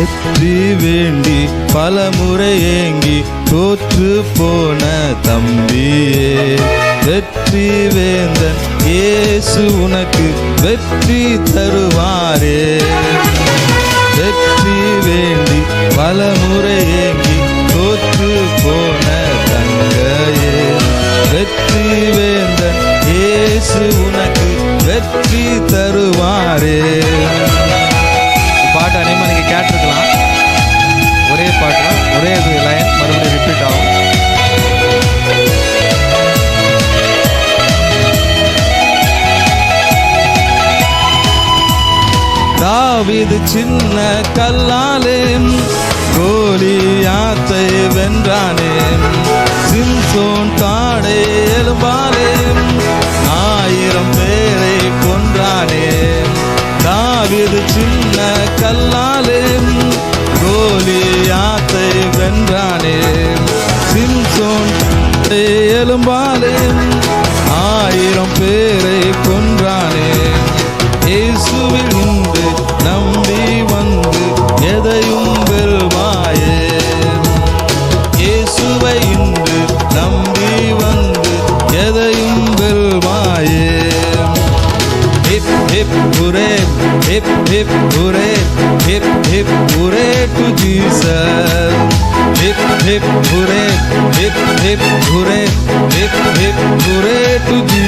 வெற்றி வேண்டி பல முறை ஏங்கி தோற்று போன தம்பியே. வெற்றி வேந்தன் ஏசு உனக்கு வெற்றி தருவாரே. வெற்றி வேண்டி பல முறை ஏங்கி தோற்று போன தங்கையே. வெற்றி வேந்தன் ஏசு உனக்கு வெற்றி தருவாரே. நம்ம நீங்கள் கேட்டிருக்கலாம். ஒரே பாட்டு தான். ஒரே இது லைன் மறுபடியும் ரிப்பீட் ஆகும். தாவிது சின்ன கல்லாலே கோலியாத்தை வென்றானே. சிம்சோன் தாடை எலும்பாலே ஆயிரம் பேரை கொன்றானே. தாவிது சின்ன கல்லா எலும்பாலே ஆயிரம் பேரை கொன்றானே. இயேசுவில் இன்று நம்பி வந்து எதையும் வெல்வாயே. இயேசுவை இன்று நம்பி வந்து எதையும் வெல்வாயே. Hip hip hooray. Hip hip hooray. Hip hip hooray to Jesus. Hip hip hooray. Hip hip hooray hip hip hooray to Jesus